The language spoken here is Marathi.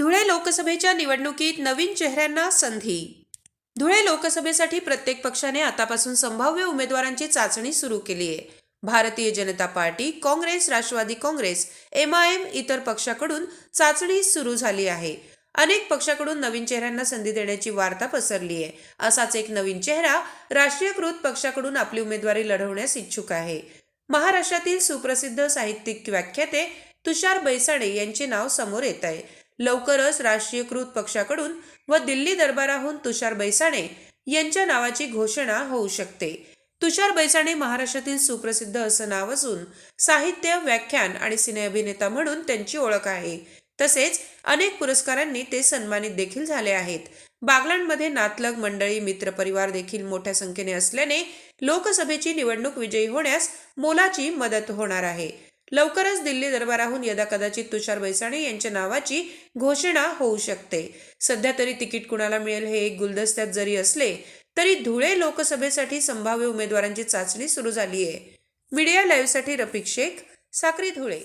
धुळे लोकसभेच्या निवडणुकीत नवीन चेहऱ्यांना संधी. धुळे लोकसभेसाठी प्रत्येक पक्षाने आतापासून संभाव्य उमेदवारांची चाचणी सुरू केली आहे. Bharatiya Janata Party Congress Rashtrawadi Congress M I M इतर पक्षाकडून चाचणी सुरू झाली आहे. अनेक पक्षाकडून नवीन चेहऱ्यांना संधी देण्याची वार्ता पसरली आहे. असाच एक नवीन चेहरा राष्ट्रीयकृत पक्षाकडून आपली उमेदवारी लढवण्यास इच्छुक आहे. महाराष्ट्रातील सुप्रसिद्ध साहित्यिक व्याख्याते तुषार बैसाडे यांचे नाव समोर येत आहे. लवकरच राष्ट्रीयकृत पक्षाकडून व दिल्ली दरबाराहून तुषार बैसाणे यांच्या नावाची घोषणा होऊ शकते. तुषार बैसाणे महाराष्ट्रातील सुप्रसिद्ध असं नाव असून साहित्य व्याख्यान आणि सिने अभिनेता म्हणून त्यांची ओळख आहे. तसेच अनेक पुरस्कारांनी ते सन्मानित देखील झाले आहेत. बागलांमध्ये नातलग मंडळी मित्रपरिवार देखील मोठ्या संख्येने असल्याने लोकसभेची निवडणूक विजयी होण्यास मोलाची मदत होणार आहे. लवकरच दिल्ली दरबाराहून यदा कदाचित तुषार बैसाणे यांच्या नावाची घोषणा होऊ शकते. सध्या तरी तिकीट कुणाला मिळेल हे एक गुलदस्त्यात जरी असले तरी धुळे लोकसभेसाठी संभाव्य उमेदवारांची चाचणी सुरू झाली आहे मीडिया लाईव्हसाठी रफिक शेख साक्री धुळे.